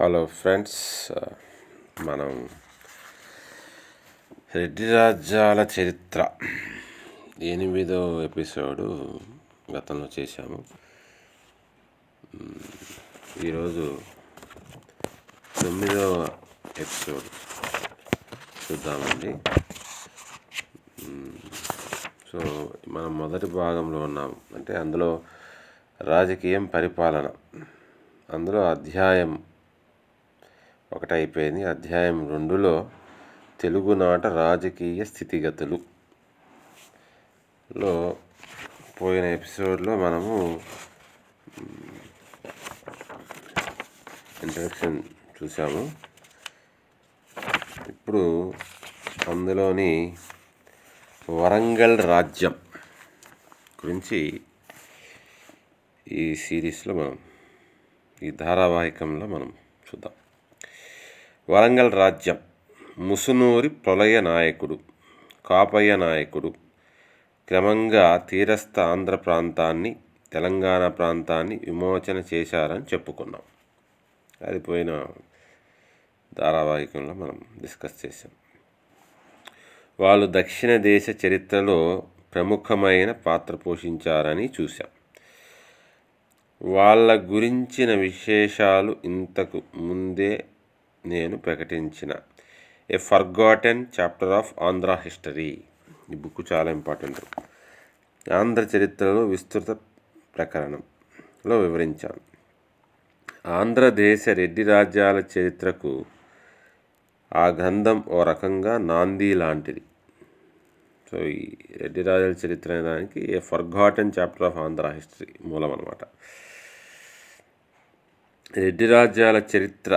Hello friends uh, మనం రెడ్డి రాజ్యాల చరిత్ర. ఎనిమిదో ఎపిసోడు గతంలో చేశాము. ఈరోజు తొమ్మిదో ఎపిసోడ్ చూద్దామండి. సో మనం మొదటి భాగంలో ఉన్నాం. అంటే అందులో రాజకీయం పరిపాలన అందులో అధ్యాయం ఒకటైపోయింది. అధ్యాయం రెండులో తెలుగునాట రాజకీయ స్థితిగతులు. లో పోయిన ఎపిసోడ్లో మనము ఇంట్రడక్షన్ చూసాము. ఇప్పుడు అందులోని వరంగల్ రాజ్యం గురించి ఈ సిరీస్లో మనం ఈ ధారావాహికంలో మనం చూద్దాం. వరంగల్ రాజ్యం. ముసునూరి ప్రళయ నాయకుడు కాపయ్య నాయకుడు. క్రమంగా తీరస్థ ఆంధ్ర ప్రాంతాన్ని తెలంగాణ ప్రాంతాన్ని విమోచన చేశారని చెప్పుకున్నాం. అది పోయిన ధారావాహికంలో మనం డిస్కస్ చేసాం వాళ్ళు దక్షిణ దేశ చరిత్రలో ప్రముఖమైన పాత్ర పోషించారని చూసాం వాళ్ళ గురించిన విశేషాలు ఇంతకు ముందే నేను ప్రకటించిన. A forgotten chapter of Andhra history ఈ బుక్ చాలా ఇంపార్టెంట్. ఆంధ్ర చరిత్రలో విస్తృత ప్రకరణంలో వివరించాను ఆంధ్రదేశ రెడ్డి రాజ్యాల చరిత్రకు ఆ గ్రంథం ఓ రకంగా నాంది లాంటిది. సో ఈ రెడ్డి రాజుల చరిత్ర అనే దానికి a forgotten chapter of Andhra history మూలం అనమాట రెడ్డి రాజ్యాల చరిత్ర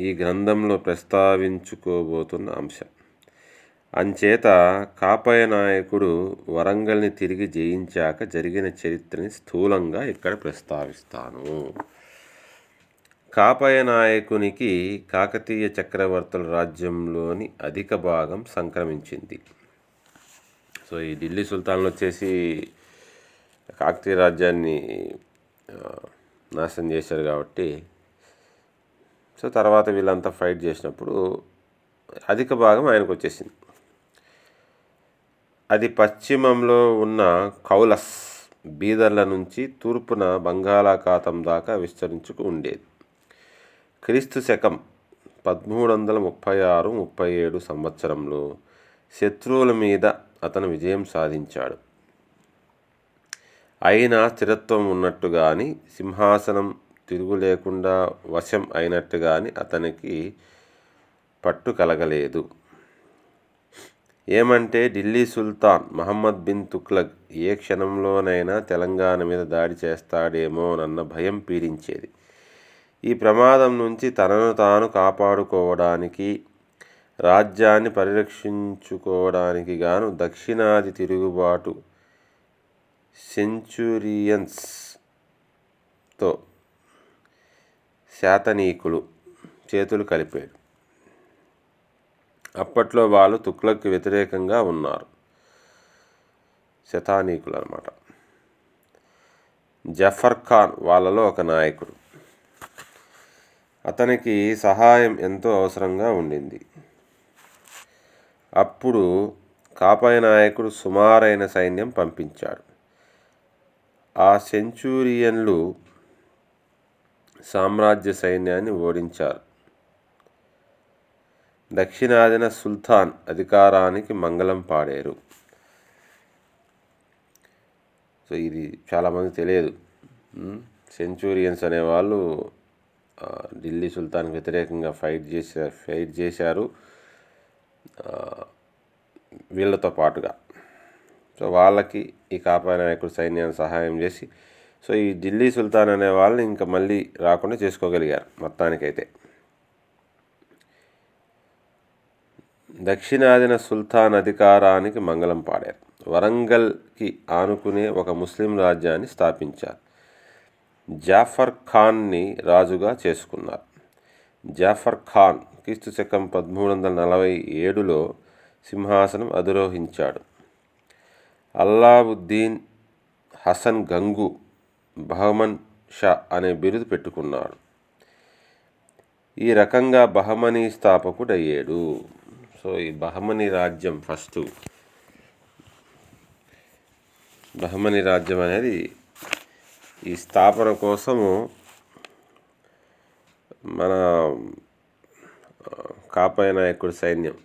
ఈ గ్రంథంలో ప్రస్తావించుకోబోతున్న అంశం. అంచేత కాపయ నాయకుడు వరంగల్ని తిరిగి జయించాక జరిగిన చరిత్రని స్థూలంగా ఇక్కడ ప్రస్తావిస్తాను. కాపయ నాయకునికి కాకతీయ చక్రవర్తుల రాజ్యంలోని అధిక భాగం సంక్రమించింది. సో ఈ ఢిల్లీ సుల్తాన్లు వచ్చేసి కాకతీయ రాజ్యాన్ని నాశనం చేశారు కాబట్టి సో తర్వాత వీళ్ళంతా ఫైట్ చేసినప్పుడు అధిక భాగం ఆయనకు వచ్చేసింది అది పశ్చిమంలో ఉన్న కౌలస్ బీదర్ల నుంచి తూర్పున బంగాళాఖాతం దాకా విస్తరించుకు ఉండేది. క్రీస్తు శకం పదమూడు వందల ముప్పై ఆరు ముప్పై ఏడు సంవత్సరంలో శత్రువుల మీద అతను విజయం సాధించాడు. అయినా స్థిరత్వం ఉన్నట్టు కానీ సింహాసనం తిరుగు లేకుండా వశం అయినట్టు కానీ అతనికి పట్టు కలగలేదు. ఏమంటే ఢిల్లీ సుల్తాన్ మహమ్మద్ బిన్ తుక్లగ్ ఏ క్షణంలోనైనా తెలంగాణ మీద దాడి చేస్తాడేమోనన్న భయం పీడించేది. ఈ ప్రమాదం నుంచి తనను తాను కాపాడుకోవడానికి రాజ్యాన్ని పరిరక్షించుకోవడానికి గాను దక్షిణాది తిరుగుబాటు సెంచురియన్స్తో శాతనీకులు చేతులు కలిపాడు. అప్పట్లో వాళ్ళు తుక్లక్కి వ్యతిరేకంగా ఉన్నారు. శతానీకులు అనమాట జఫర్ ఖాన్ వాళ్ళలో ఒక నాయకుడు. అతనికి సహాయం ఎంతో అవసరంగా ఉండింది. అప్పుడు కాపాయ నాయకుడు సుమారైన సైన్యం పంపించాడు. ఆ సెంచూరియన్లు సామ్రాజ్య సైన్యాన్ని ఓడించారు. దక్షిణాదిన సుల్తాన్ అధికారానికి మంగళం పాడారు. సో ఇది చాలామంది తెలియదు. సెంచూరియన్స్ అనేవాళ్ళు ఢిల్లీ సుల్తాన్కి వ్యతిరేకంగా ఫైట్ చేసా ఫైట్ చేశారు. వీళ్ళతో పాటుగా. సో వాళ్ళకి ఈ కాపాయ నాయకుడు సైన్యాన్ని సహాయం చేసి సో ఈ ఢిల్లీ సుల్తాన్ అనే వాళ్ళని ఇంకా మళ్ళీ రాకుండా చేసుకోగలిగారు మొత్తానికైతే. దక్షిణాదిన సుల్తాన్ అధికారానికి మంగళం పాడారు. వరంగల్కి ఆనుకునే ఒక ముస్లిం రాజ్యాన్ని స్థాపించారు. జాఫర్ ఖాన్ని రాజుగా చేసుకున్నారు. జాఫర్ ఖాన్ క్రీస్తు శకం పదమూడు వందల నలభై ఏడులో సింహాసనం అధిరోహించాడు. అల్లావుద్దీన్ హసన్ గంగు బహమన్ షా అనే బిరుదు పెట్టుకున్నాడు. ఈ రకంగా బహమనీ స్థాపకుడయ్యాడు. సో ఈ బహమనీ రాజ్యం ఫస్ట్ బహమనీ రాజ్యం అనేది ఈ స్థాపన కోసము మన కాపాయ నాయకుడి సైన్యం.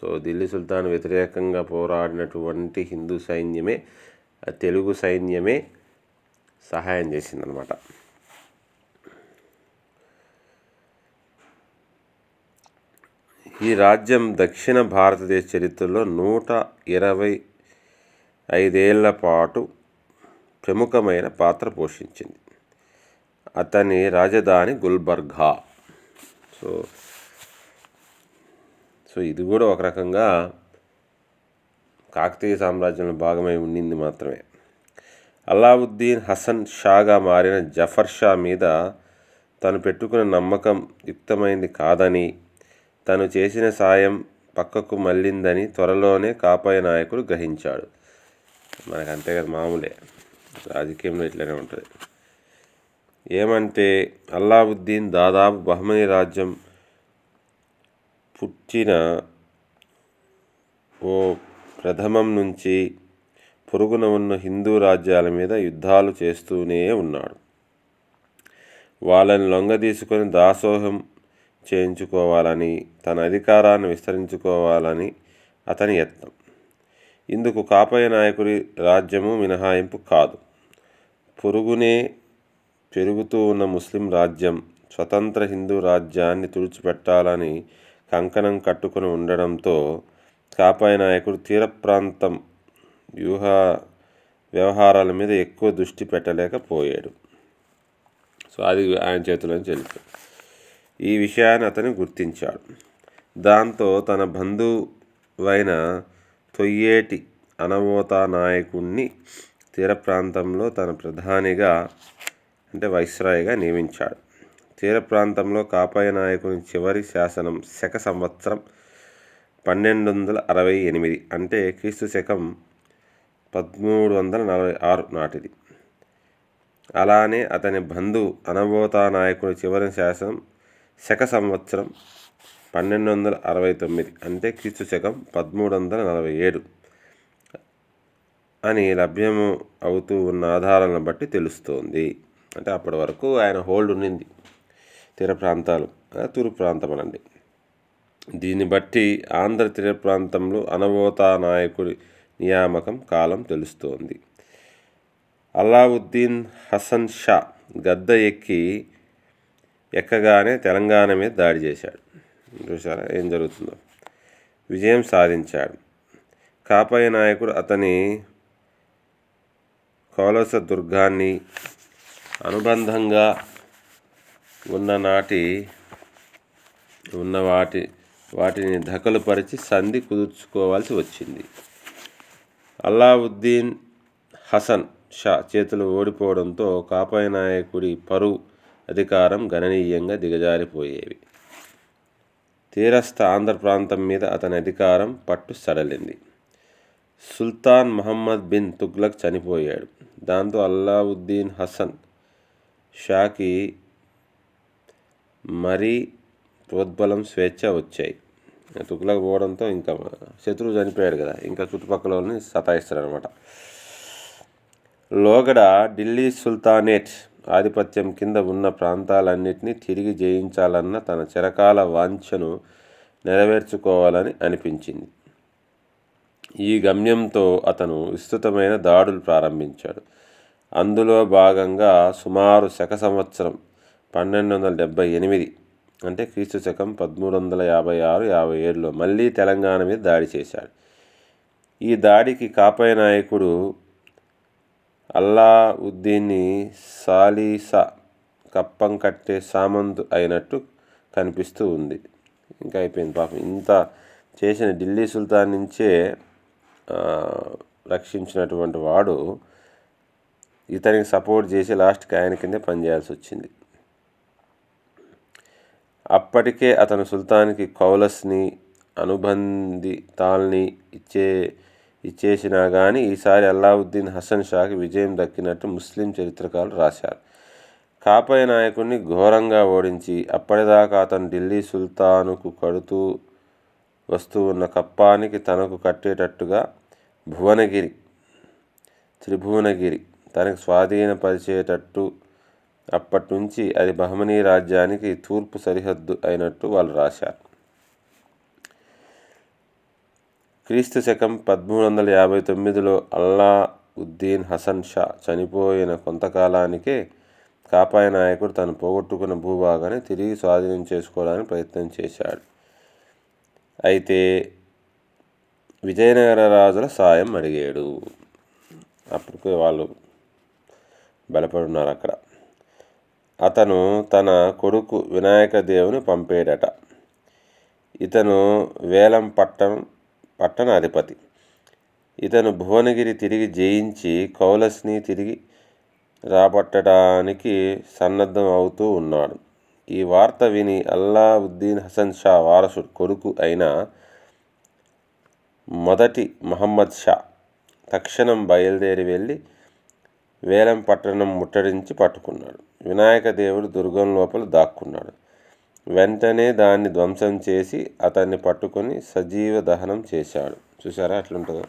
సో ఢిల్లీ సుల్తాన్ వ్యతిరేకంగా పోరాడినటువంటి హిందూ సైన్యమే తెలుగు సైన్యమే సహాయం చేసిందనమాట. ఈ రాజ్యం దక్షిణ భారతదేశ చరిత్రలో నూట ఇరవై ఐదేళ్ళ పాటు ప్రముఖమైన పాత్ర పోషించింది. అతని రాజధాని గుల్బర్గా. సో సో ఇది కూడా ఒక రకంగా కాకతీయ సామ్రాజ్యంలో భాగమై ఉండింది మాత్రమే. అలావుద్దీన్ హసన్ షాగా మారిన జఫర్ షా మీద తను పెట్టుకున్న నమ్మకం యుక్తమైంది కాదని తను చేసిన సాయం పక్కకు మళ్ళిందని త్వరలోనే కాపాయ నాయకుడు గ్రహించాడు. మనకు అంతే కదా మామూలే. రాజకీయంలో ఇట్లనే ఉంటుంది. ఏమంటే అల్లావుద్దీన్ దాదాపు బహమనీ రాజ్యం పుట్టిన ఓ ప్రథమం నుంచి పొరుగున ఉన్న హిందూ రాజ్యాల మీద యుద్ధాలు చేస్తూనే ఉన్నాడు. వాళ్ళని లొంగదీసుకొని దాసోహం చేయించుకోవాలని తన అధికారాన్ని విస్తరించుకోవాలని అతని యత్నం. ఇందుకు కాపయ నాయకుడి రాజ్యము మినహాయింపు కాదు. పొరుగునే పెరుగుతూ ఉన్న ముస్లిం రాజ్యం స్వతంత్ర హిందూ రాజ్యాన్ని తుడిచిపెట్టాలని కంకణం కట్టుకుని ఉండడంతో కాపాయ నాయకుడు తీర ప్రాంతం వ్యూహ వ్యవహారాల మీద ఎక్కువ దృష్టి పెట్టలేకపోయాడు. సో అది ఆయన చేతిలోంచి వెళ్ళిపోయింది. ఈ విషయాన్ని అతను గుర్తించాడు. దాంతో తన బంధువైన తొయ్యేటి అనవోతా నాయకుణ్ణి తీర ప్రాంతంలో తన ప్రధానిగా అంటే వైస్రాయిగా నియమించాడు. తీర ప్రాంతంలో కాపాయ నాయకుని చివరి శాసనం శక సంవత్సరం పన్నెండు వందల అరవై ఎనిమిది అంటే క్రీస్తు శకం పదమూడు వందల నలభై ఆరు నాటిది. అలానే అతని బంధు అనబోతా నాయకుడు చివరి శాసనం శక సంవత్సరం పన్నెండు వందల అరవై తొమ్మిది. అంటే క్రీస్తు శకం పదమూడు వందల నలభై ఏడు అని లభ్యము అవుతూ ఉన్న ఆధారాలను బట్టి తెలుస్తోంది. అంటే అప్పటి వరకు ఆయన హోల్డ్ ఉండింది తీర ప్రాంతాలు తూర్పు ప్రాంతం అనండి. దీన్ని బట్టి ఆంధ్ర తీర ప్రాంతంలో అనబోతా నాయకుడి నియామకం కాలం తెలుస్తోంది. అలావుద్దీన్ హసన్ షా గద్ద ఎక్కి ఎక్కగానే తెలంగాణ మీద దాడి చేశాడు. చూసారా ఏం జరుగుతుందో? విజయం సాధించాడు. కాపాయ నాయకుడు అతని కోలస దుర్గాన్ని అనుబంధంగా ఉన్న నాటి ఉన్న వాటి వాటిని దఖలుపరిచి సంధి కుదుర్చుకోవాల్సి వచ్చింది. అల్లావుద్దీన్ హసన్ షా చేతులు ఓడిపోవడంతో కాపాయ నాయకుడి పరువు అధికారం గణనీయంగా దిగజారిపోయేవి. తీరస్థ ఆంధ్ర ప్రాంతం మీద అతని అధికారం పట్టు సడలింది. సుల్తాన్ మహమ్మద్ బిన్ తుగ్లక్ చనిపోయాడు. దాంతో అల్లావుద్దీన్ హసన్ షాకి మరీ ప్రోద్బలం స్వేచ్ఛ వచ్చాయి. తుగ్లక్ పోవడంతో ఇంకా శత్రువు చనిపోయాడు కదా. ఇంకా చుట్టుపక్కల వాళ్ళని సతాయిస్తారనమాట లోగడ ఢిల్లీ సుల్తానేట్ ఆధిపత్యం కింద ఉన్న ప్రాంతాలన్నింటినీ తిరిగి జయించాలన్న తన చిరకాల వాంఛను నెరవేర్చుకోవాలని అనిపించింది. ఈ గమ్యంతో అతను విస్తృతమైన దాడులు ప్రారంభించాడు. అందులో భాగంగా సుమారు శక సంవత్సరం పన్నెండు వందల డెబ్భై ఎనిమిది అంటే క్రీస్తు శకం పదమూడు వందల యాభై ఆరు యాభై ఏడులో మళ్ళీ తెలంగాణ మీద దాడి చేశాడు. ఈ దాడికి కాపాయ నాయకుడు అల్లావుద్దీన్ని సాలీసా కప్పం కట్టే సామంతు అయినట్టు కనిపిస్తూ ఉంది. ఇంకా అయిపోయింది పాపం. ఇంత చేసిన ఢిల్లీ సుల్తాన్ నుంచే రక్షించినటువంటి వాడు ఇతనికి సపోర్ట్ చేసి లాస్ట్కి ఆయన కిందే పనిచేయాల్సి వచ్చింది. అప్పటికే అతను సుల్తాన్కి కౌలస్ని అనుబంధితాల్ని ఇచ్చే ఇచ్చేసినా కానీ ఈసారి అల్లావుద్దీన్ హసన్ షాకి విజయం దక్కినట్టు ముస్లిం చరిత్రకారులు రాశారు. కాపయ నాయకుడిని ఘోరంగా ఓడించి అప్పటిదాకా అతను ఢిల్లీ సుల్తానుకు కడుతూ వస్తూ ఉన్న కప్పానికి తనకు కట్టేటట్టుగా భువనగిరి త్రిభువనగిరి తనకు స్వాధీనపరిచేటట్టు అప్పటినుంచి అది బహమనీ రాజ్యానికి తూర్పు సరిహద్దు అయినట్టు వాళ్ళు రాశారు. క్రీస్తు శకం పదమూడు వందల యాభై తొమ్మిదిలో అల్లా ఉద్దీన్ హసన్ షా చనిపోయిన కొంతకాలానికే కాపాయ నాయకుడు తను పోగొట్టుకున్న భూభాగాన్ని తిరిగి స్వాధీనం చేసుకోవడానికి ప్రయత్నం చేశాడు. అయితే విజయనగర రాజుల సాయం అడిగాడు. అప్పటికే వాళ్ళు బలపడున్నారు అక్కడ. అతను తన కొడుకు వినాయక దేవుని పంపేడట. ఇతను వేలం పట్టం పట్టణ అధిపతి ఇతను భువనగిరి తిరిగి జయించి కౌలస్ని తిరిగి రాబట్టడానికి సన్నద్ధం అవుతూ ఉన్నాడు. ఈ వార్త విని అల్లావుద్దీన్ హసన్ షా వారసుడు కొడుకు అయిన మొదటి మహమ్మద్ షా తక్షణం బయలుదేరి వెళ్ళి వేలం పట్టణం ముట్టడించి పట్టుకున్నాడు. వినాయక దేవుడు దుర్గం లోపల దాక్కున్నాడు. వెంటనే దాన్ని ధ్వంసం చేసి అతన్ని పట్టుకొని సజీవ దహనం చేశాడు. చూసారా అట్లుంటుందో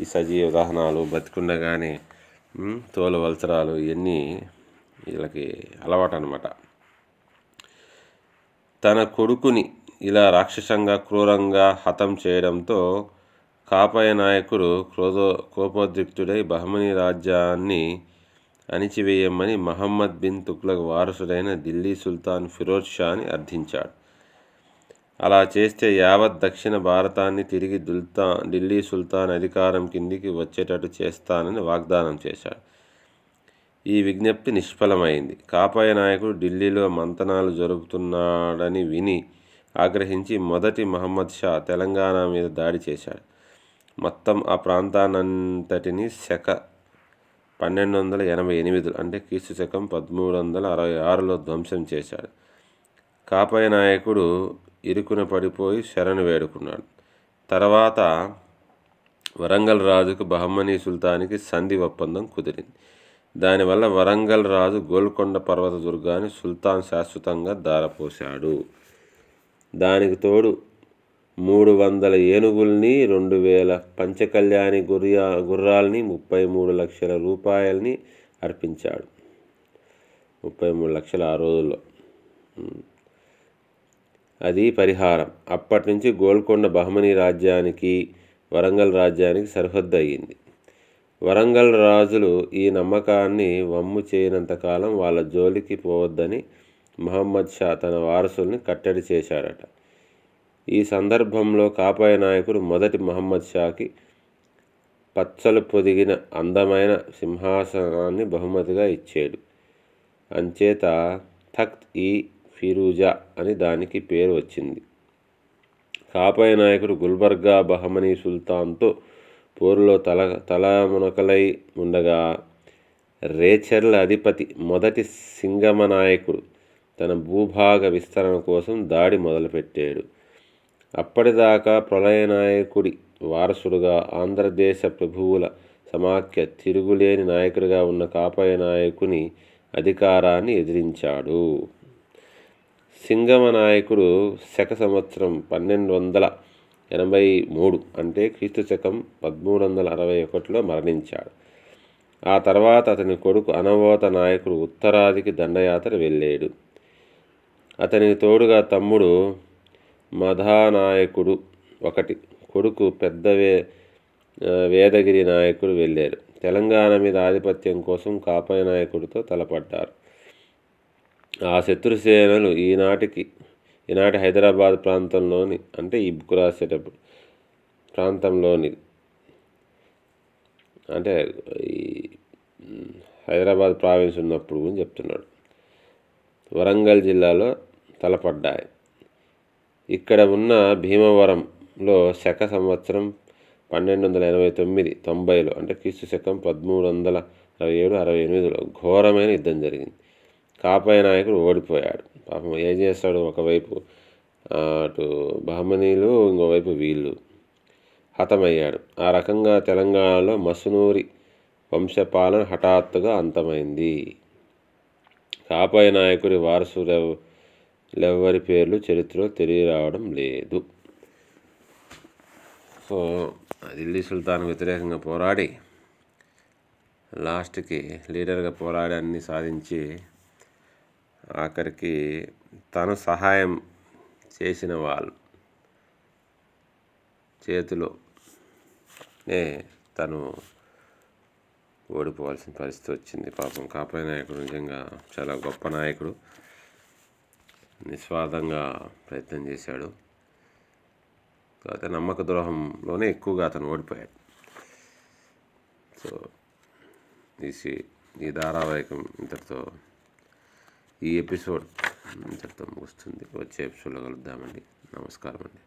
ఈ సజీవ దహనాలు బతికుండగానే తోలు వలసరాలు ఇవన్నీ వీళ్ళకి అలవాటు అనమాట తన కొడుకుని ఇలా రాక్షసంగా క్రూరంగా హతం చేయడంతో కాపయ నాయకుడు క్రోధో కోపోద్రిక్తుడై బహ్మనీ రాజ్యాన్ని అణిచివేయమని మహమ్మద్ బిన్ తుగ్లక్ వారసుడైన ఢిల్లీ సుల్తాన్ ఫిరోజ్ షాని అర్థించాడు. అలా చేస్తే యావత్ దక్షిణ భారతాన్ని తిరిగి దుల్తా ఢిల్లీ సుల్తాన్ అధికారం కిందికి వచ్చేటట్టు చేస్తానని వాగ్దానం చేశాడు. ఈ విజ్ఞప్తి నిష్ఫలమైంది. కాపాయ నాయకుడు ఢిల్లీలో మంతనాలు జరుపుతున్నాడని విని ఆగ్రహించి మొదటి మహమ్మద్ షా తెలంగాణ మీద దాడి చేశాడు. మొత్తం ఆ ప్రాంతానంతటిని శక పన్నెండు వందల ఎనభై ఎనిమిదిలో అంటే క్రీస్తు శకం పదమూడు వందల అరవై ఆరులో ధ్వంసం చేశాడు. కాపాయ నాయకుడు ఇరుకున పడిపోయి శరణు వేడుకున్నాడు. తర్వాత వరంగల్ రాజుకు బహమ్మనీ సుల్తానికి సంధి ఒప్పందం కుదిరింది. దానివల్ల వరంగల్ రాజు గోల్కొండ పర్వత దుర్గాన్ని సుల్తాన్ శాశ్వతంగా దారపోశాడు దానికి తోడు మూడు వందల ఏనుగుల్ని రెండు వేల పంచకళ్యాణి గుర్యా గుర్రాల్ని ముప్పై మూడు లక్షల రూపాయల్ని అర్పించాడు. ముప్పై మూడు లక్షల ఆ రోజుల్లో. అది పరిహారం. అప్పటి నుంచి గోల్కొండ బహమనీ రాజ్యానికి వరంగల్ రాజ్యానికి సరిహద్దు అయ్యింది. వరంగల్ రాజులు ఈ నమ్మకాన్ని వమ్ము చేయనంతకాలం వాళ్ళ జోలికి పోవద్దని మహమ్మద్ షా తన వారసుల్ని కట్టడి చేశాడట ఈ సందర్భంలో కాపాయ నాయకుడు మొదటి మహమ్మద్ షాకి పచ్చలు పొదిగిన అందమైన సింహాసనాన్ని బహుమతిగా ఇచ్చాడు. అంచేత తఖ్త్ ఈ ఫిరూజా అని దానికి పేరు వచ్చింది. కాపాయ నాయకుడు గుల్బర్గా బహమనీ సుల్తాన్తో పోరులో తల తలమునకలై ఉండగా రేచర్ల అధిపతి మొదటి సింగమ నాయకుడు తన భూభాగ విస్తరణ కోసం దాడి మొదలుపెట్టాడు. అప్పటిదాకా ప్రళయనాయకుడి వారసుడుగా ఆంధ్రదేశ ప్రభువుల సమాఖ్య తిరుగులేని నాయకుడిగా ఉన్న కాపయ్య నాయకుని అధికారాన్ని ఎదిరించాడు. సింగమ నాయకుడు శక సంవత్సరం పన్నెండు వందల ఎనభై మూడు అంటే క్రీస్తు శకం పదమూడు వందల అరవై ఒకటిలో మరణించాడు. ఆ తర్వాత అతని కొడుకు అనవోత నాయకుడు ఉత్తరాదికి దండయాత్ర వెళ్ళాడు. అతనికి తోడుగా తమ్ముడు మధానాయకుడు ఒకటి. కొడుకు పెద్ద వే వేదగిరి నాయకుడు వెళ్ళారు తెలంగాణ మీద ఆధిపత్యం కోసం కాపాయ నాయకుడితో తలపడ్డారు. ఆ శత్రుసేనలు ఈనాటికి ఈనాటి హైదరాబాద్ ప్రాంతంలోని అంటే ఈ బుక్ రాసేటప్పుడు ప్రాంతంలోని అంటే ఈ హైదరాబాద్ ప్రావిన్స్ ఉన్నప్పుడు అని చెప్తున్నాడు. వరంగల్ జిల్లాలో తలపడ్డాయి. ఇక్కడ ఉన్న భీమవరంలో శక సంవత్సరం పన్నెండు వందల ఎనభై తొమ్మిది తొంభైలో అంటే క్రీస్తు శకం పదమూడు వందల అరవై ఏడు అరవై ఎనిమిదిలో ఘోరమైన యుద్ధం జరిగింది. కాపాయ నాయకుడు ఓడిపోయాడు. పాపం ఏం చేస్తాడు? ఒకవైపు అటు బహమనీలు ఇంకోవైపు వీళ్ళు హతమయ్యాడు. ఆ రకంగా తెలంగాణలో మసునూరి వంశపాలన హఠాత్తుగా అంతమైంది. కాపాయి నాయకుడి ఎవరి పేర్లు చరిత్రలో తెలియరావడం లేదు. సో ఢిల్లీ సుల్తాన్ వ్యతిరేకంగా పోరాడి లాస్ట్కి లీడర్గా పోరాడి అన్ని సాధించి ఆఖరికి తను సహాయం చేసిన వాళ్ళు చేతిలో తను ఓడిపోవాల్సిన పరిస్థితి వచ్చింది. పాపం కాపాయ నాయకుడు నిజంగా చాలా గొప్ప నాయకుడు. నిస్వార్థంగా ప్రయత్నం చేశాడు. కాకపోతే నమ్మక ద్రోహంలోనే ఎక్కువగా అతను ఓడిపోయాడు. సో ఈ ఈ ధారావాహికం ఇంతటితో ఈ ఎపిసోడ్ ఇంతటితో ముగుస్తుంది. వచ్చే ఎపిసోడ్లో కలుద్దామండి. నమస్కారం అండి